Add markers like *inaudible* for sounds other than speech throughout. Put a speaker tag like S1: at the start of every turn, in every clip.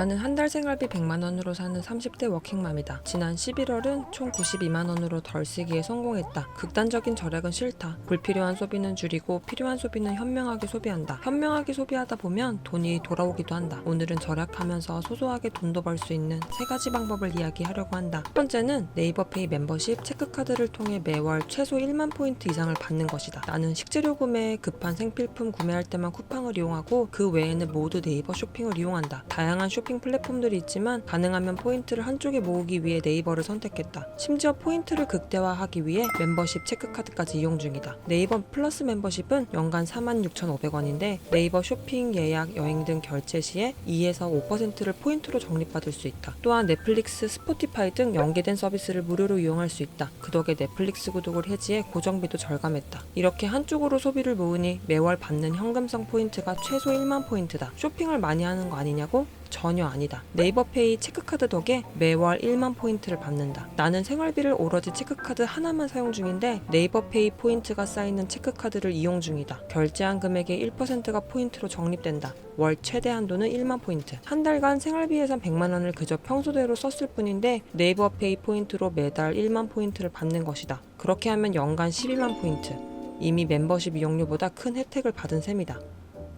S1: 나는 한 달 생활비 100만 원으로 사는 30대 워킹맘이다. 지난 11월은 총 92만 원으로 덜 쓰기에 성공했다. 극단적인 절약은 싫다. 불필요한 소비는 줄이고 필요한 소비는 현명하게 소비한다. 현명하게 소비하다 보면 돈이 돌아오기도 한다. 오늘은 절약하면서 소소하게 돈도 벌 수 있는 세 가지 방법을 이야기하려고 한다. 첫 번째는 네이버페이 멤버십 체크카드를 통해 매월 최소 1만 포인트 이상을 받는 것이다. 나는 식재료 구매, 급한 생필품 구매할 때만 쿠팡을 이용하고 그 외에는 모두 네이버 쇼핑을 이용한다. 다양한 쇼핑 플랫폼들이 있지만 가능하면 포인트를 한쪽에 모으기 위해 네이버를 선택했다. 심지어 포인트를 극대화하기 위해 멤버십 체크카드까지 이용 중이다. 네이버 플러스 멤버십은 연간 46,500원인데 네이버 쇼핑, 예약, 여행 등 결제 시에 2에서 5%를 포인트로 적립받을 수 있다. 또한 넷플릭스, 스포티파이 등 연계된 서비스를 무료로 이용할 수 있다. 그 덕에 넷플릭스 구독을 해지해 고정비도 절감했다. 이렇게 한쪽으로 소비를 모으니 매월 받는 현금성 포인트가 최소 1만 포인트다. 쇼핑을 많이 하는 거 아니냐고? 전혀 아니다. 네이버페이 체크카드 덕에 매월 1만 포인트를 받는다. 나는 생활비를 오로지 체크카드 하나만 사용 중인데 네이버페이 포인트가 쌓이는 체크카드를 이용 중이다. 결제한 금액의 1%가 포인트로 적립된다. 월 최대 한도는 1만 포인트. 한 달간 생활비 예산 100만 원을 그저 평소대로 썼을 뿐인데 네이버페이 포인트로 매달 1만 포인트를 받는 것이다. 그렇게 하면 연간 12만 포인트. 이미 멤버십 이용료보다 큰 혜택을 받은 셈이다.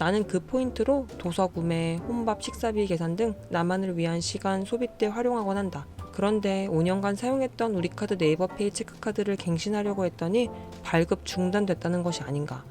S1: 나는 그 포인트로 도서 구매, 혼밥 식사비 계산 등 나만을 위한 시간, 소비 때 활용하곤 한다. 그런데 5년간 사용했던 우리 카드 네이버페이 체크카드를 갱신하려고 했더니 발급 중단됐다는 것이 아닌가.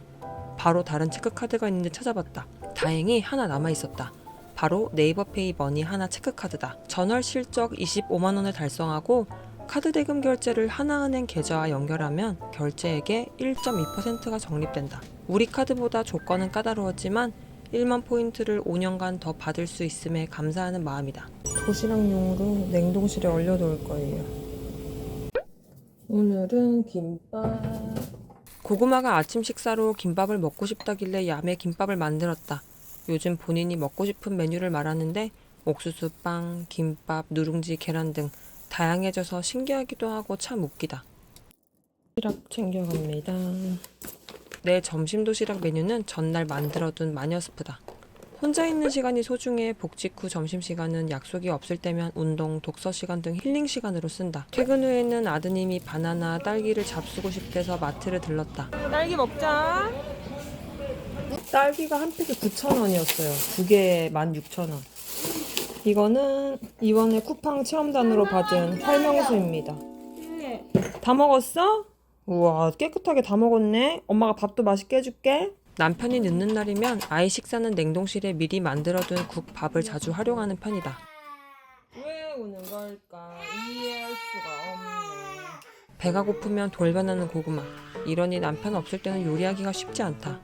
S1: 바로 다른 체크카드가 있는데 찾아봤다. 다행히 하나 남아 있었다. 바로 네이버페이 머니 하나 체크카드다. 전월 실적 25만 원을 달성하고 카드 대금 결제를 하나은행 계좌와 연결하면 결제액의 1.2%가 적립된다. 우리 카드보다 조건은 까다로웠지만 1만 포인트를 5년간 더 받을 수 있음에 감사하는 마음이다. 도시락용으로 냉동실에 얼려놓을 거예요. 오늘은 김밥. 고구마가 아침 식사로 김밥을 먹고 싶다길래 야매 김밥을 만들었다. 요즘 본인이 먹고 싶은 메뉴를 말하는데 옥수수 빵, 김밥, 누룽지, 계란 등 다양해져서 신기하기도 하고 참 웃기다. 도시락 챙겨갑니다. 내 점심 도시락 메뉴는 전날 만들어둔 마녀스프다. 혼자 있는 시간이 소중해 복직 후 점심시간은 약속이 없을 때면 운동, 독서 시간 등 힐링 시간으로 쓴다. 퇴근 후에는 아드님이 바나나, 딸기를 잡수고 싶대서 마트를 들렀다. 딸기 먹자. 딸기가 한 팩에 9,000원이었어요. 두 개에 16,000원. 이거는 이번에 쿠팡 체험단으로 받은 활명수입니다. 다 먹었어? 우와 깨끗하게 다 먹었네. 엄마가 밥도 맛있게 해줄게. 남편이 늦는 날이면 아이 식사는 냉동실에 미리 만들어둔 국 밥을 자주 활용하는 편이다. 왜 우는 걸까? 이해할 수가 없네. 배가 고프면 돌변하는 고구마. 이러니 남편 없을 때는 요리하기가 쉽지 않다.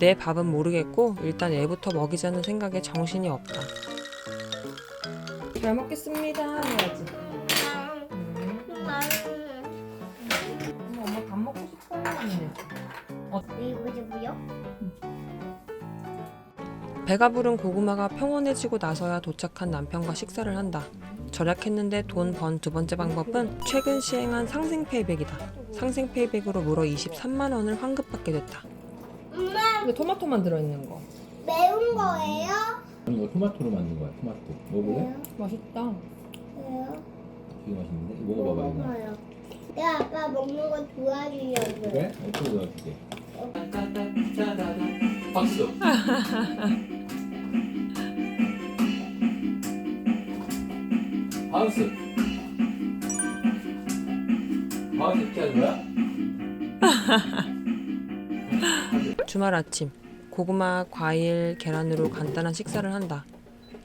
S1: 내 밥은 모르겠고 일단 애부터 먹이자는 생각에 정신이 없다. 잘 먹겠습니다 해야지. 밥 먹고 싶 어.
S2: 이거 뭐요?
S1: 배가 부른 고구마가 평온해지고 나서야 도착한 남편과 식사를 한다. 절약했는데 돈 번 두 번째 방법은 최근 시행한 상생 페이백이다. 상생 페이백으로 무려 23만 원을 환급받게 됐다.
S2: 엄마
S1: 이거 토마토만 들어있는 거.
S2: 매운 거예요?
S3: 아니 이거 토마토로 만든 거야 토마토 먹어볼래?
S1: 맛있다.
S2: 왜요?
S3: 되게 맛있는데 먹어봐봐 이거
S2: 먹어요. 내가 아빠 먹는 거 도와주려고.
S3: 그래? 어떻게 넣어줄게 박수 바운스 바운스 이렇게 하는 거야?
S1: 주말 아침 고구마, 과일, 계란으로 간단한 식사를 한다.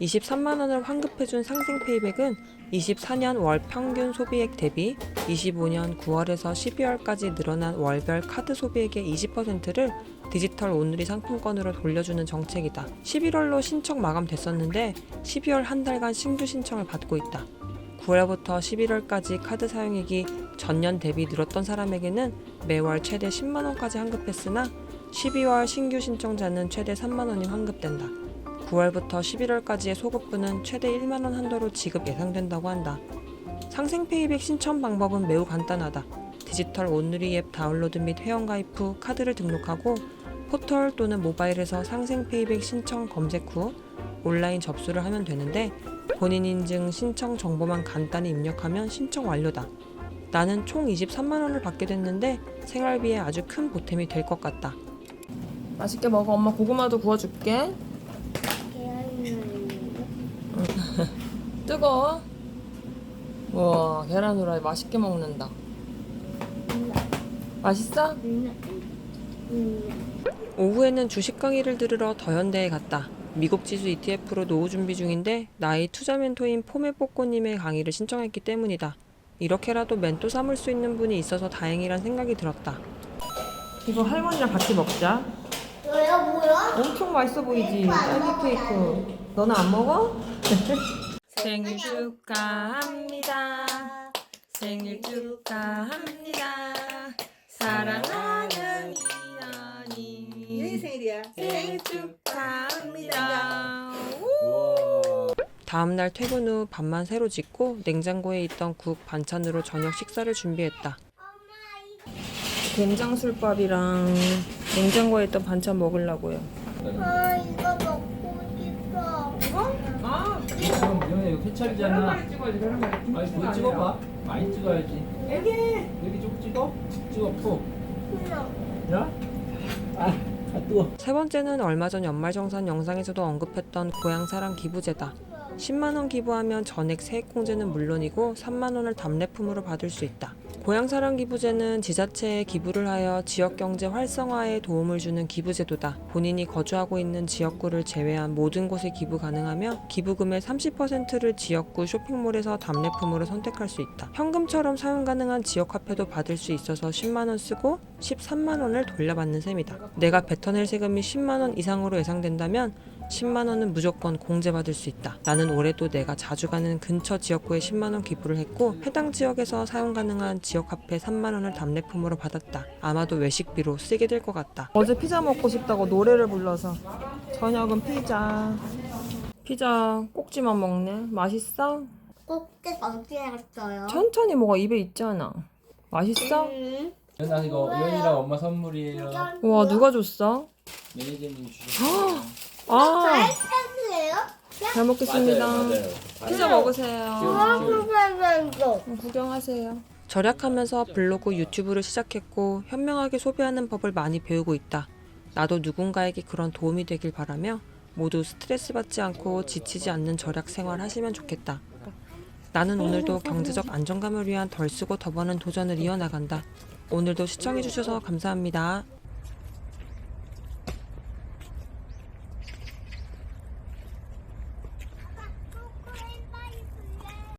S1: 23만 원을 환급해준 상생 페이백은 24년 월 평균 소비액 대비 25년 9월에서 12월까지 늘어난 월별 카드 소비액의 20%를 디지털 온누리 상품권으로 돌려주는 정책이다. 11월로 신청 마감됐었는데 12월 한 달간 신규 신청을 받고 있다. 9월부터 11월까지 카드 사용액이 전년 대비 늘었던 사람에게는 매월 최대 10만 원까지 환급했으나 12월 신규 신청자는 최대 3만 원이 환급된다. 9월부터 11월까지의 소급분은 최대 1만 원 한도로 지급 예상된다고 한다. 상생 페이백 신청 방법은 매우 간단하다. 디지털 온누리 앱 다운로드 및 회원가입 후 카드를 등록하고 포털 또는 모바일에서 상생 페이백 신청 검색 후 온라인 접수를 하면 되는데 본인 인증 신청 정보만 간단히 입력하면 신청 완료다. 나는 총 23만 원을 받게 됐는데 생활비에 아주 큰 보탬이 될 것 같다. 맛있게 먹어. 엄마 고구마도 구워줄게.
S2: 계란이 있는데.
S1: 뜨거워? 와 계란 후라이 맛있게 먹는다. 맛있어? 오후에는 주식 강의를 들으러 더현대에 갔다. 미국 지수 ETF로 노후 준비 중인데 나의 투자 멘토인 포메뽀꼬님의 강의를 신청했기 때문이다. 이렇게라도 멘토 삼을 수 있는 분이 있어서 다행이란 생각이 들었다. 이거 할머니랑 같이 먹자.
S2: 뭐야 뭐야?
S1: 엄청 맛있어 보이지? 딸기 케이크. 너는 안 먹어? *laughs* 생일 축하합니다. 생일 축하합니다. 사랑하는 이연이
S4: 얘 생일이야.
S1: 생일 축하합니다. 다음 날 퇴근 후 밥만 새로 짓고 냉장고에 있던 국 반찬으로 저녁 식사를 준비했다. 된장술밥이랑 냉장고에 있던 반찬 먹으려고요.
S2: 아 이거
S3: 거 아니 뭐 찍어봐. 많이 찍어야지. 여기 여기 좀 찍어. 찍어 푹. 야? 아, 아 뜨거.
S1: 세 번째는 얼마 전 연말정산 영상에서도 언급했던 고향사랑 기부제다. 10만 원 기부하면 전액 세액공제는 물론이고 3만 원을 답례품으로 받을 수 있다. 고향사랑 기부제는 지자체에 기부를 하여 지역 경제 활성화에 도움을 주는 기부제도다. 본인이 거주하고 있는 지역구를 제외한 모든 곳에 기부 가능하며 기부금의 30%를 지역구 쇼핑몰에서 답례품으로 선택할 수 있다. 현금처럼 사용 가능한 지역 화폐도 받을 수 있어서 10만 원 쓰고 13만 원을 돌려받는 셈이다. 내가 뱉어낼 세금이 10만 원 이상으로 예상된다면 10만 원은 무조건 공제받을 수 있다. 나는 올해도 내가 자주 가는 근처 지역구에 10만 원 기부를 했고 해당 지역에서 사용 가능한 지역 화폐 3만 원을 답례품으로 받았다. 아마도 외식비로 쓰게 될 것 같다. 어제 피자 먹고 싶다고 노래를 불러서 저녁은 피자. 피자 꼭지만 먹네. 맛있어?
S2: 꼭지 어디 갔어요?
S1: 천천히 먹어. 입에 있잖아. 맛있어?
S2: 음.
S3: 연아 이거 연이랑 엄마 선물이에요.
S1: 우와 누가 줬어?
S3: 매니저님 주셨어요.
S1: 아?
S2: 잘
S1: 먹겠습니다. 피자 먹으세요. 음, 구경하세요. 절약하면서 블로그 유튜브를 시작했고 현명하게 소비하는 법을 많이 배우고 있다. 나도 누군가에게 그런 도움이 되길 바라며 모두 스트레스 받지 않고 지치지 않는 절약 생활 하시면 좋겠다. 나는 오늘도 경제적 안정감을 위한 덜 쓰고 더 버는 도전을 이어나간다. 오늘도 시청해주셔서 감사합니다.